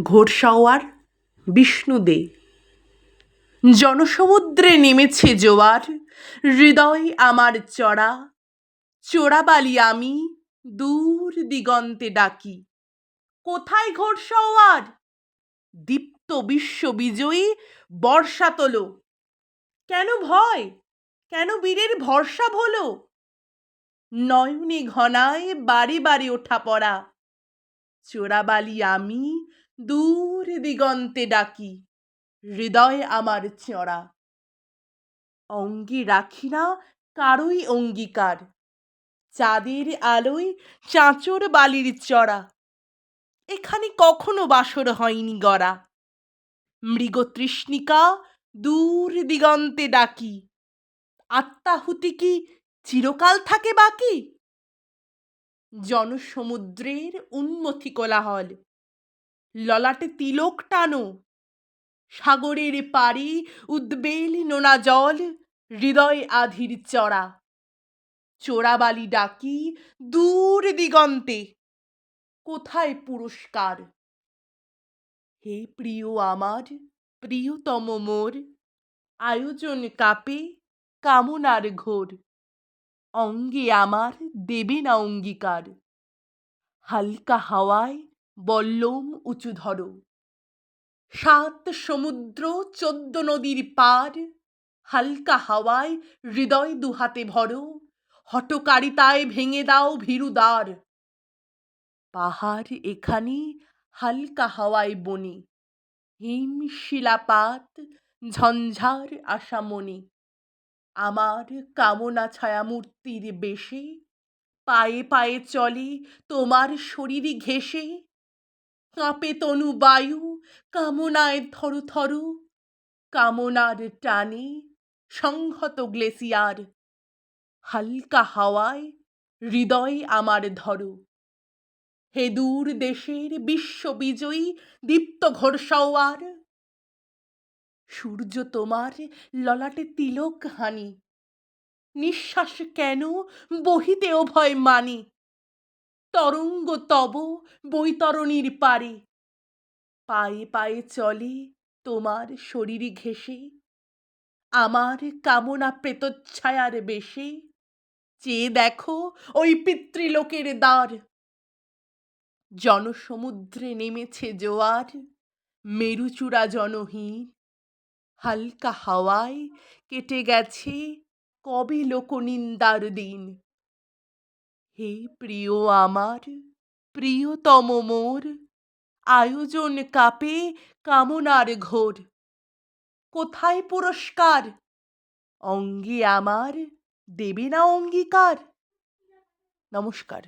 ঘোড়সাওয়ার বিষ্ণু দে। জনসমুদ্রে নেমেছে জোয়ার, হৃদয় আমার চড়া, চোরাবালি আমি দূর দিগন্তে ডাকি। কোথায় ঘোড়সাওয়ার দীপ্ত বিশ্ব বিজয়ী বর্ষা তোলো। কেন ভয়? কেন বীরের ভরসা হলো নয়নে ঘনায় বারে বারে ওঠা পড়া। চোরাবালি আমি দূর দিগন্তে ডাকি, হৃদয় আমার চড়া। অঙ্গে রাখি না কারোই অঙ্গীকার, চাঁদের আলোয় চাঁচর বালির চড়া। এখানে কখনো বাসর হয়নি গড়া। মৃগতৃষ্ণিকা দূর দিগন্তে ডাকি, আত্মাহুতি কি চিরকাল থাকে বাকি? জনসমুদ্রের উন্মতি কোলাহল ললাটে তিলক টানো। সাগরের পারি উদ্বেল নোনা জল, হৃদয় আধির চড়া। চোরাবালি ডাকি দূর দিগন্তে, কোথায় পুরস্কার? হে প্রিয় আমার, প্রিয়তম মোর, আয়োজন কাপে কামনার ঘোর। অঙ্গে আমার দেবে না অঙ্গীকার। হালকা হাওয়ায় বল্লম উঁচু ধরো। সাত সমুদ্র চোদ্দ নদীর পার হালকা হাওয়ায় হৃদয় দুহাতে ভরো হটকারিতায় ভেঙে দাও ভীরুদ্বার পাহাড় এখানে হালকা হাওয়ায় বনে, হিম শিলাপাত ঝঞ্ঝার আশামণি আমার কামনা ছায়ামূর্তির বেশে, পায়ে পায়ে চলে তোমার শরীরই ঘেঁষে কাঁপে তনু বায়ু, কামনায় থরু থরু। কামনার টানে সংহত গ্লেসিয়ার, হালকা হাওয়ায় হৃদয় আমার ধরো। হে দূর দেশের বিশ্ববিজয়ী দীপ্ত ঘোড়সাওয়ার, সূর্য তোমার ললাটে তিলক হানি। নিঃশ্বাস কেন বহিতে ভয় মানি? তরঙ্গ তব বৈতরণীর পারে। পায়ে পায়ে চলে তোমার শরীর ঘেঁষে। আমার কামনা প্রেতচ্ছায়ার বেশে। চেয়ে দেখো ওই পিতৃলোকের দ্বার। জনসমুদ্রে নেমেছে জোয়ার, মেরুচূড়া জনহীন। হালকা হাওয়ায় কেটে গেছে কবে লোকনিন্দার দিন। হে প্রিয় আমার, প্রিয়তম মোর, আয়োজন কাপে কামনার ঘোর। কোথায় পুরস্কার? অঙ্গে আমার দেবে না অঙ্গীকার। নমস্কার।